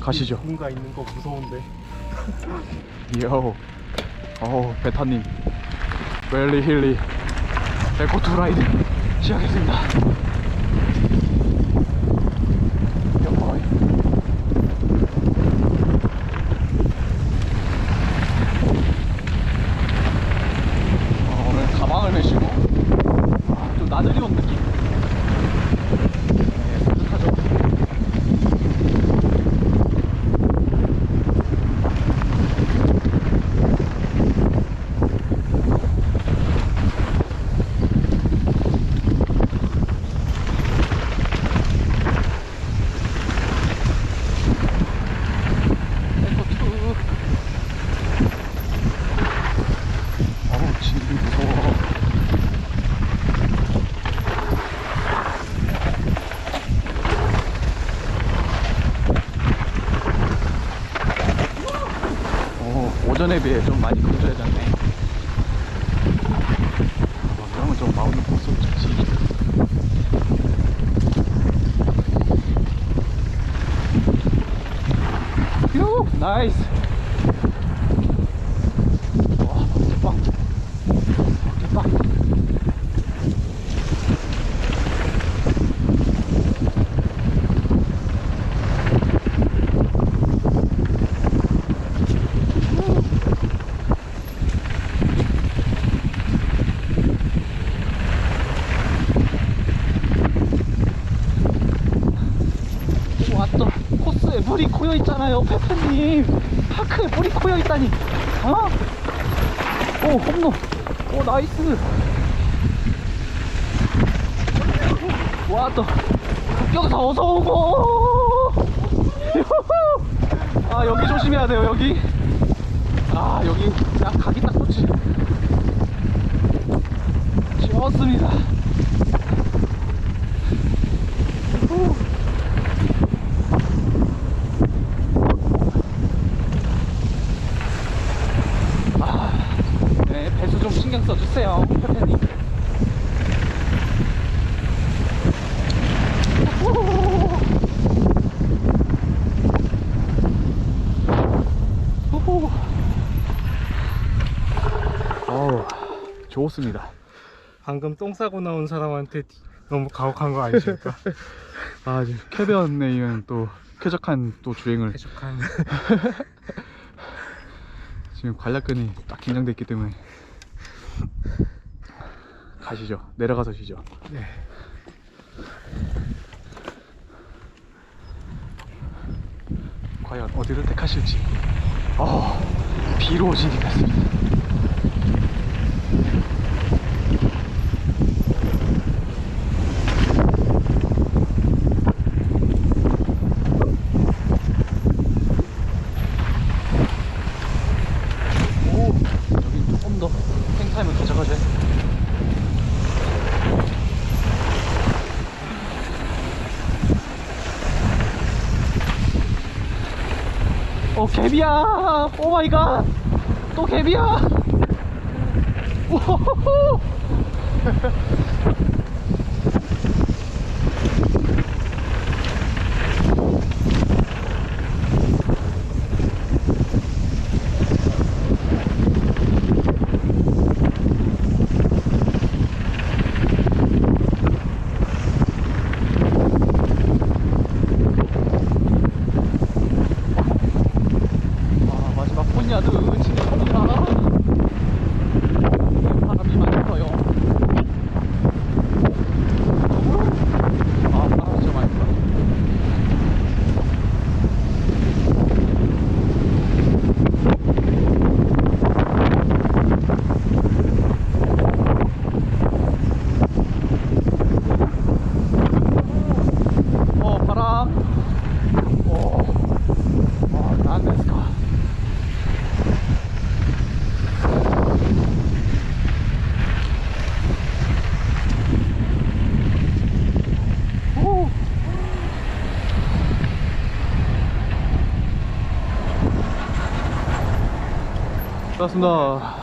가시죠. 누군가 있는 거 무서운데. 요. 어, 베타님. 웰리 힐리. 에코투 라이드 시작했습니다. 여보이. 어, 오늘 가방을 메시고 아, 좀 나들이 온 느낌. 네, 뿌듯하죠. 에코투. 어우, 진짜 무서워. 어, 오 전에 비해 좀 많이 건조해졌네. 어, 이러면 좀 마음이 벌써 좋지. 휴, 나이스. 와, 대박. 대박. 왔다 코스에 물이 고여 있잖아요 페페님. 파크에 물이 고여 있다니. 어? 오 홈런. 오 나이스. 와또. 여기서 어서 오고. 아 여기 조심해야 돼요 여기. 아 여기 딱 각이 딱 좋지. 좋습니다 후. 아, 네, 배수 좀 후후. 어우, 좋습니다. 방금 똥 싸고 나온 사람한테 너무 가혹한 거 아니십니까? 아, 지금 캐변에 이은 또 쾌적한 또 주행을 해적한. 지금 관략근이 딱 긴장돼 있기 때문에 가시죠. 내려가서 쉬죠. 네. 과연 어디를 택하실지. 아, 비로 진입했습니다. 오, 여기 조금 더 탱 타임을 가져가자. 어 갭이야! 오 마이 갓또 갭이야! 오호호호 좋습니다.